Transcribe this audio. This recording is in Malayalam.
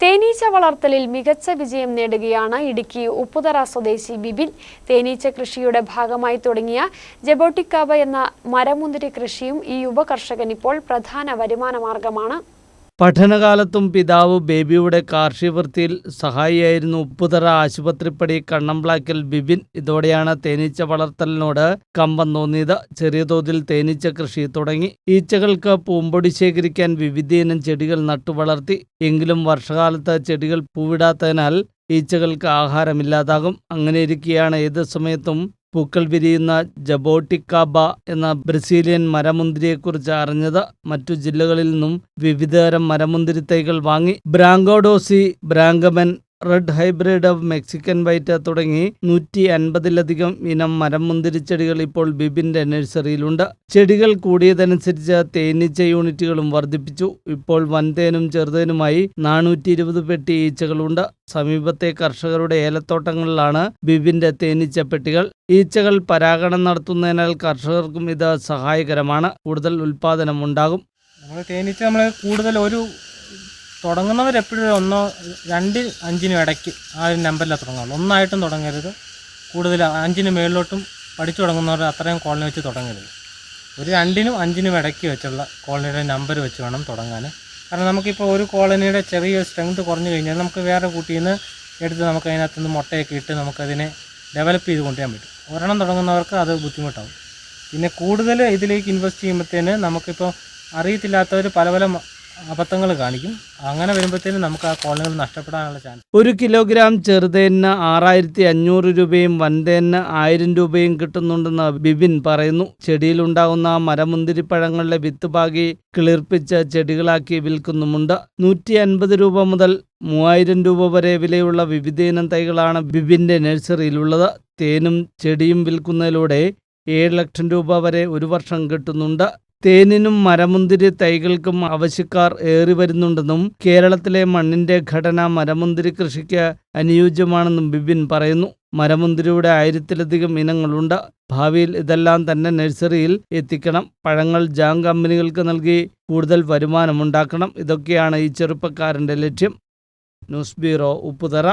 തേനീച്ച വളർത്തലിൽ മികച്ച വിജയം നേടുകയാണ് ഇടുക്കി ഉപ്പുതറ സ്വദേശി ബിബിൻ തേനീച്ച കൃഷിയുടെ ഭാഗമായി തുടങ്ങിയ ജബോട്ടിക്കാബ എന്ന മരമുന്തിരി കൃഷിയും ഈ യുവ കർഷകൻ ഇപ്പോൾ പ്രധാന വരുമാന മാർഗമാണ്. പഠനകാലത്തും പിതാവ് ബേബിയുടെ കാർഷികവൃത്തിയിൽ സഹായിയായിരുന്നു. ഉപ്പുതറ ആശുപത്രിപ്പടി കണ്ണംപ്ലാക്കൽ ബിബിൻ ഇതോടെയാണ് തേനീച്ച വളർത്തലിനോട് കമ്പം തോന്നിയത്. ചെറിയ തോതിൽ തേനീച്ച കൃഷി തുടങ്ങി. ഈച്ചകൾക്ക് പൂമ്പൊടി ശേഖരിക്കാൻ വിവിധയിനം ചെടികൾ നട്ടുവളർത്തി എങ്കിലും വർഷകാലത്ത് ചെടികൾ പൂവിടാത്തതിനാൽ ഈച്ചകൾക്ക് ആഹാരമില്ലാതാകും. അങ്ങനെ അങ്ങനെയിരിക്കെയാണ് ഏത് സമയത്തും പൂക്കൾ വിരിയുന്ന ജബോട്ടിക്കാബ എന്ന ബ്രസീലിയൻ മരമുന്തിരിയെക്കുറിച്ച് അറിഞ്ഞത് മറ്റു ജില്ലകളിൽ നിന്നും വിവിധതരം മരമുന്തിരി തൈകൾ വാങ്ങി ബ്രാങ്കോഡോസി ബ്രാങ്കമൻ red hybrid of Mexican white തുടങ്ങി നൂറ്റി അൻപതിലധികം ഇനം മരം മുന്തിരിച്ചെടികൾ ഇപ്പോൾ ബിബിന്റെ നഴ്സറിയിലുണ്ട്. ചെടികൾ കൂടിയതനുസരിച്ച് തേനീച്ച യൂണിറ്റുകളും വർദ്ധിപ്പിച്ചു. ഇപ്പോൾ വൻതേനും ചെറുതേനുമായി നാനൂറ്റി ഇരുപത് പെട്ടി ഈച്ചകളുണ്ട്. സമീപത്തെ കർഷകരുടെ ഏലത്തോട്ടങ്ങളിലാണ് ബിബിന്റെ തേനീച്ച പെട്ടികൾ. ഈച്ചകൾ പരാഗണം നടത്തുന്നതിനാൽ കർഷകർക്കും ഇത് സഹായകരമാണ്. കൂടുതൽ ഉൽപാദനം ഉണ്ടാകും. തേനീച്ച നമ്മൾ കൂടുതൽ ഒരു തുടങ്ങുന്നവരെപ്പോഴും ഒന്നോ രണ്ട് അഞ്ചിനും ഇടയ്ക്ക് ആ ഒരു നമ്പറിലാണ് തുടങ്ങുള്ളൂ ഒന്നായിട്ടും തുടങ്ങരുത്. കൂടുതൽ അഞ്ചിന് മേളിലോട്ടും പഠിച്ചു തുടങ്ങുന്നവർ അത്രയും കോളനി വെച്ച് തുടങ്ങരുത്. ഒരു രണ്ടിനും അഞ്ചിനും ഇടയ്ക്ക് വെച്ചുള്ള കോളനിയുടെ നമ്പർ വെച്ച് വേണം തുടങ്ങാൻ കാരണം നമുക്കിപ്പോൾ ഒരു കോളനിയുടെ ചെറിയ സ്ട്രെങ്ത് കുറഞ്ഞു കഴിഞ്ഞാൽ നമുക്ക് വേറെ കൂട്ടിയിൽ നിന്ന് എടുത്ത് നമുക്ക് അതിനകത്ത് നിന്ന് മുട്ടയൊക്കെ ഇട്ട് നമുക്കതിനെ ഡെവലപ്പ് ചെയ്ത് കൊണ്ടുപോകാൻ പറ്റും. ഒരെണ്ണം തുടങ്ങുന്നവർക്ക് അത് ബുദ്ധിമുട്ടാവും. പിന്നെ കൂടുതൽ ഇതിലേക്ക് ഇൻവെസ്റ്റ് ചെയ്യുമ്പോഴത്തേന് നമുക്കിപ്പോൾ അറിയത്തില്ലാത്തവർ പല പല അബദ്ധങ്ങൾ കാണിക്കും. അങ്ങനെ വരുമ്പോഴത്തേനും നമുക്ക് ആ കോളനികൾ നഷ്ടപ്പെടാനുള്ള ചാൻസ് ഒരു കിലോഗ്രാം ചെറുതേന് ആറായിരത്തി അഞ്ഞൂറ് രൂപയും വൻതേന് ആയിരം രൂപയും കിട്ടുന്നുണ്ടെന്ന് ബിബിൻ പറയുന്നു. ചെടിയിൽ ചെടിയിലുണ്ടാകുന്ന മരമുന്തിരിപ്പഴങ്ങളുടെ വിത്ത് പാകി കിളിർപ്പിച്ച് ചെടികളാക്കി വിൽക്കുന്നുമുണ്ട്. നൂറ്റി അൻപത് രൂപ മുതൽ മൂവായിരം രൂപ വരെ വിലയുള്ള വിവിധയിനം തൈകളാണ് ബിബിന്റെ നഴ്സറിയിലുള്ളത്. തേനും ചെടിയും വിൽക്കുന്നതിലൂടെ ഏഴ് ലക്ഷം രൂപ വരെ ഒരു വർഷം കിട്ടുന്നുണ്ട്. തേനിനും മരമുന്തിരി തൈകൾക്കും ആവശ്യക്കാർ ഏറി വരുന്നുണ്ടെന്നും കേരളത്തിലെ മണ്ണിന്റെ ഘടന മരമുന്തിരി കൃഷിക്ക് അനുയോജ്യമാണെന്നും ബിബിൻ പറയുന്നു. മരമുന്തിരിയുടെ ആയിരത്തിലധികം ഇനങ്ങളുണ്ട്. ഭാവിയിൽ ഇതെല്ലാം തന്നെ നഴ്സറിയിൽ എത്തിക്കണം. പഴങ്ങൾ ജാം കമ്പനികൾക്ക് നൽകി കൂടുതൽ വരുമാനമുണ്ടാക്കണം ഇതൊക്കെയാണ് ഈ ചെറുപ്പക്കാരന്റെ ലക്ഷ്യം. News bureau Upputhara.